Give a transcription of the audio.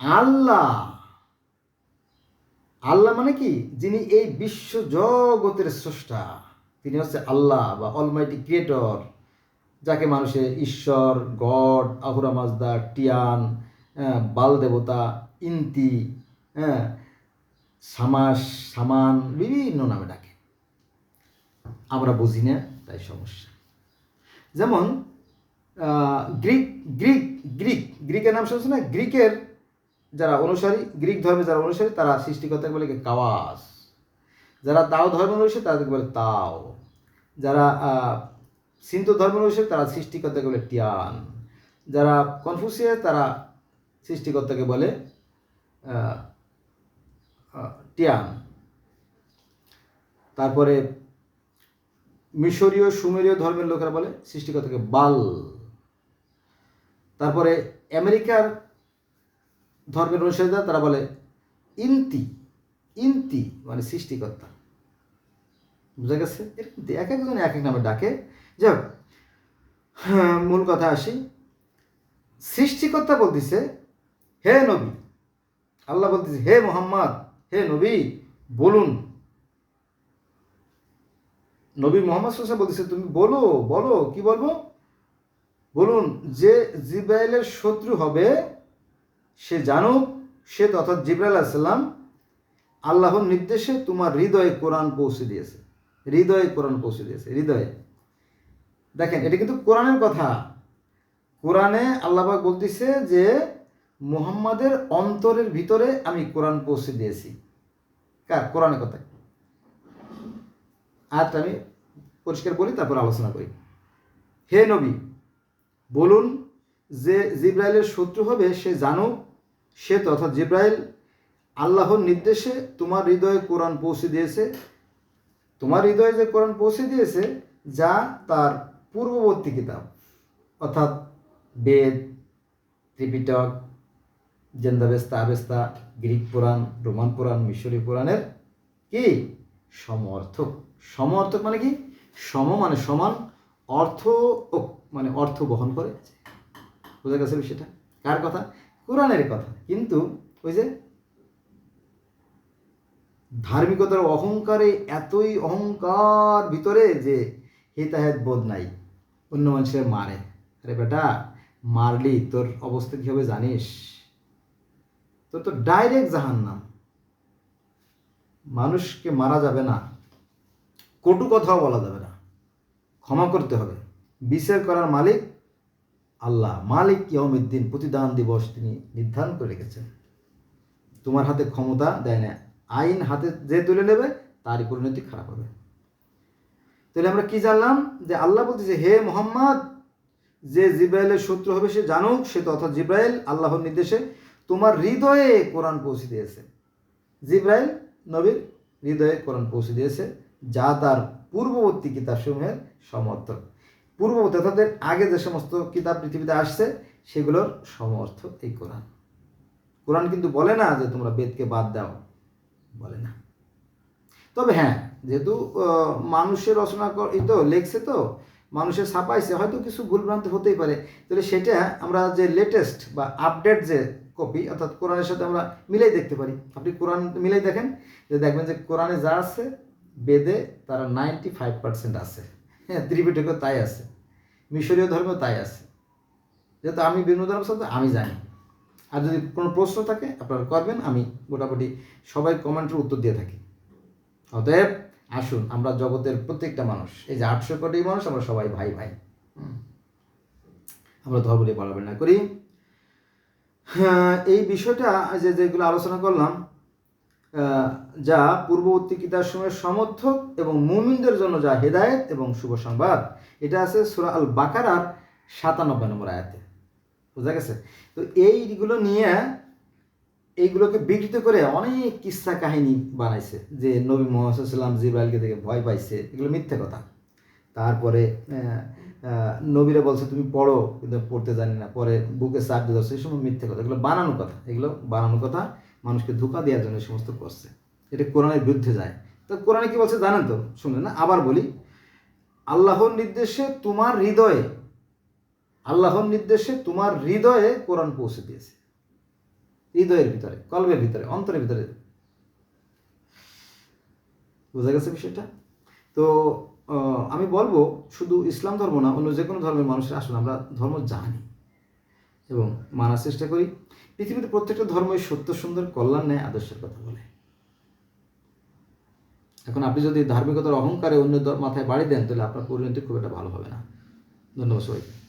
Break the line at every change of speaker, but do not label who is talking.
আল্লাহ। আল্লাহ মানে কি? যিনি এই বিশ্ব জগতের স্রষ্টা। তিনি হচ্ছে আল্লাহ বা অলমাইটি ক্রিয়েটর যাকে মানুষে ঈশ্বর গড আহুরা মাজদা টিয়ান হ্যাঁ, বাল দেবতা ইন্তি হ্যাঁ সামাস সামান বিভিন্ন নামে ডাকে। আমরা বুঝি না তাই সমস্যা। যেমন গ্রিক গ্রিক গ্রিক গ্রিকের নাম শুনছে না? গ্রিকের যারা অনুসারী, গ্রিক ধর্মে যারা অনুসারী, তারা সৃষ্টিকর্তাকে বলে কাওয়াস। যারা তাও ধর্মের অনুসারী তাদেরকে বলে তাও। যারা সিন্ধু ধর্মের অনুসারী, তারা সৃষ্টিকর্তাকে বলে টিয়ান। যারা কনফুসিয়াস, তারা সৃষ্টিকর্তাকে বলে টিয়ান। তারপরে মিশরীয়, সুমেরীয় ধর্মের লোকেরা বলে সৃষ্টিকর্তাকে বাল। তারপরে আমেরিকার ধর্মের অনুসারীরা তারা বলে ইন্তি ইন্তি মানে সৃষ্টিকর্তা। বুঝা গেছে? এক একজন এক এক নামে ডাকে। যাক হ্যাঁ, মূল কথা আসি। সৃষ্টিকর্তা বলতেছে হে নবী। আল্লাহ বলতেছে হে মোহাম্মদ হে নবী বলুন। নবী মোহাম্মদ সোসা বলতেছে তুমি বলো বলো কি বলব? বলুন যে জিব্রাইলের শত্রু হবে সে জানুক, সে তথা জিব্রাইল আলাইসাল্লাম আল্লাহর নির্দেশে তোমার হৃদয়ে কোরআন পৌঁছে দিয়েছে। হৃদয়ে কোরআন পৌঁছে দিয়েছে, হৃদয়ে। দেখেন, এটা কিন্তু কোরআনের কথা। কোরআনে আল্লাহবাক বলতেছে যে, মুহাম্মাদের অন্তরের ভিতরে আমি কোরআন পৌঁছে দিয়েছি। কার? কোরআনের কথা আয়াতটা আমি পরিষ্কার বলি তারপর আলোচনা করি। হে নবী, বলুন যে জিব্রাইলের শত্রু হবে, সে জানুক, সে তথা জিব্রাইল আল্লাহর নির্দেশে তোমার হৃদয়ে কোরআন পৌঁছে দিয়েছে। তোমার হৃদয়ে যে কোরআন পৌঁছে দিয়েছে, যা তার পূর্ববর্তী কিতাব, অর্থাৎ Veda, Tripitaka, Zendavesta, Avesta, Greek পুরাণ, রোমান পুরাণ, মিশরী পুরাণের কি? সমর্থক। সমর্থক মানে কি? সম মানে সমান, অর্থ মানে অর্থ বহন করে। বোঝা গেছে বিষয়টা? কার কথা? কোরআনের কথা। কিন্তু ওই যে ধার্মিকতার অহংকারে এতই অহংকার ভিতরে যে হিতাহেত বোধ নাই। অন্য মানুষের মারে। আরে বেটা, মারলি, তোর অবস্থা কী হবে জানিস? তোর তো ডাইরেক্ট জাহান্নাম। মানুষকে মারা যাবে না। কটু কথাও বলা যাবে না। ক্ষমা করতে হবে। বিচার করার মালিক আল্লাহ মালিক ইয়মিদ্দিন প্রতিদান দিবস তিনি নির্ধারণ করে রেখেছেন। তোমার হাতে ক্ষমতা দেয় না, আইন হাতে যে তুলে নেবে, তারই পরিণতি খারাপ হবে। তাহলে আমরা কি জানলাম? যে আল্লাহ বলতেছে হে মোহাম্মদ, যে জিব্রাইলের শত্রু হবে সে জানুক, সে তথা জিব্রাইল, আল্লাহর নির্দেশে তোমার হৃদয়ে কোরআন পৌঁছে দিয়েছে। জিব্রাইল নবীর হৃদয়ে কোরআন পৌঁছে দিয়েছে, যা তার পূর্ববর্তী কিতাবসমূহের সমর্থক। পূর্ববর্তী অর্থাৎ আগে যে সমস্ত কিতাব পৃথিবীতে আসছে, সেগুলোর সমর্থ এই কোরআন। কোরআন কিন্তু বলে না যে তোমরা বেদকে বাদ দাও, বলে না। তবে হ্যাঁ যেহেতু মানুষের রচনা এই তো লেখছে তো, মানুষের ছাপাইছে, হয়তো কিছু ভুলভ্রান্তি হতেই পারে। তাহলে সেটা আমরা যে লেটেস্ট বা আপডেট যে কপি অর্থাৎ কোরআনের সাথে আমরা মিলাই দেখতে পারি। আপনি কোরআন মিলাই দেখেন, যে দেখবেন যে কোরআনে যা আছে, বেদে তারা নাইনটি ফাইভ পার্সেন্ট আছে। হ্যাঁ ত্রিপিটকে তাই আছে। মিশরীয় ধর্মেও তাই আছে। যেহেতু আমি বিভিন্ন ধর্ম আমি জানি। আর যদি কোনো প্রশ্ন থাকে আপনারা করবেন আমি মোটামুটি সবাই কমেন্টের উত্তর দিয়ে থাকি। অতএব আসুন আমরা জগতের প্রত্যেকটা মানুষ এই যে আটশো কোটি মানুষ আমরা সবাই ভাই ভাই। আমরা ধর্ম নিয়ে বলাবলি না করি। হ্যাঁ, এই বিষয়টা যে যেগুলো আলোচনা করলাম যা পূর্ববর্তী কিতাব সময়ের সমর্থক এবং মুমিনদের জন্য যা হেদায়েত এবং শুভ সংবাদ। এটা আছে সুরা আল বাকারার সাতানব্বই নম্বর আয়াতে। বোঝা গেছে? তো এইগুলো নিয়ে এইগুলোকে বিকৃত করে অনেক কিস্সা কাহিনী বানাইছে যে নবী মোহাম্মদ সাল্লাম জিব্রাইলকে দেখে ভয় পাইছে। এগুলো মিথ্যে কথা। তারপরে নবীরা বলছে, তুমি পড়ো, কিন্তু পড়তে জানি না। পরে বুকে চাপ দিয়ে ধরছে। এই সময় মিথ্যে কথা। এগুলো বানানো কথা। এগুলো বানানো কথা মানুষকে ধোকা দেওয়ার জন্য সমস্ত করছে। এটা কোরআনের বিরুদ্ধে যায়। তো কোরআনে কি বলছে জানেন তো? শুনলেন না? আবার বলি। আল্লাহর নির্দেশে তোমার হৃদয়ে, আল্লাহর নির্দেশে তোমার হৃদয়ে কোরআন পৌঁছে দিয়েছে। হৃদয়ের ভিতরে, কলবের ভিতরে, অন্তরের ভিতরে। বোঝা গেছে বিষয়টা? তো আমি বলব, শুধু ইসলাম ধর্ম না, অন্য যে কোনো ধর্মের মানুষের আসলে আমরা ধর্ম জানি। এবং মানার চেষ্টা করি। পৃথিবীতে প্রত্যেকটা ধর্মই সত্য, সুন্দর, কল্যাণ নেয় আদর্শের কথা বলে। এখন আপনি যদি ধার্মিকতার অহংকারে অন্য মাথায় বাড়ি দেন, তাহলে আপনার পরিণতি খুব একটা ভালো হবে না। ধন্যবাদ সবাইকে।